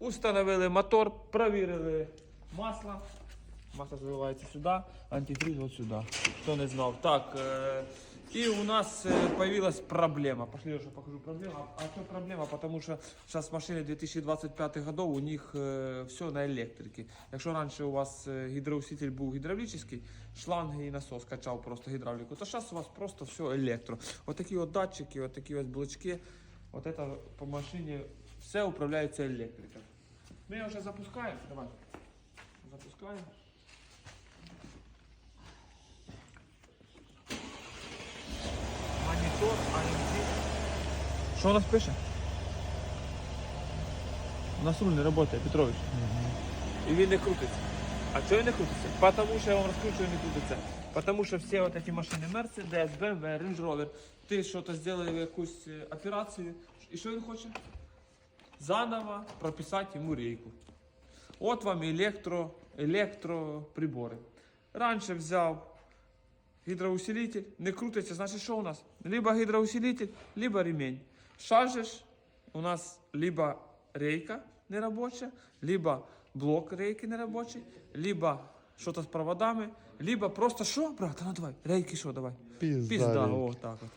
Установили мотор, провірили масло. Масло заливається сюди, антифриз от сюди. Хто не знав. Так, е, і у нас е, появилась проблема. Пошли, я покажу проблему. А, а проблема? Потому что сейчас машины 2025 годов, у них е, все на електриці. Якщо раніше у вас гідроусилитель був гідравлічний, шланги і насос качав просто гідравліку, то зараз у вас просто все електро. Отакі от датчики, отакі ось блочки. От это по машині все управляється електрикою. Ми його вже запускаємо. Давай. Запускаємо. Монітор, AMD. Що у нас пише? У нас руль не працює, Петрович. І він не крутиться. А чого він не крутиться? Потому що я вам розкручую, не крутиться. Потому що всі от ці машини Mercedes, BMW, Range Rover, ти що-то зробив якусь е, операцію, і що він хоче? Заново прописати йому рейку. От вам електро, електроприбори. Раніше взяв гідроусилитель, не крутиться, значить що у нас? Либо гідроусилитель, либо ремень. Шажеш, у нас либо рейка неробоча, либо блок рейки неробочий, либо що-то з проводами, либо просто що, брат, ну давай, рейки що, давай. Пізда. Пізда, рейки. о, так от.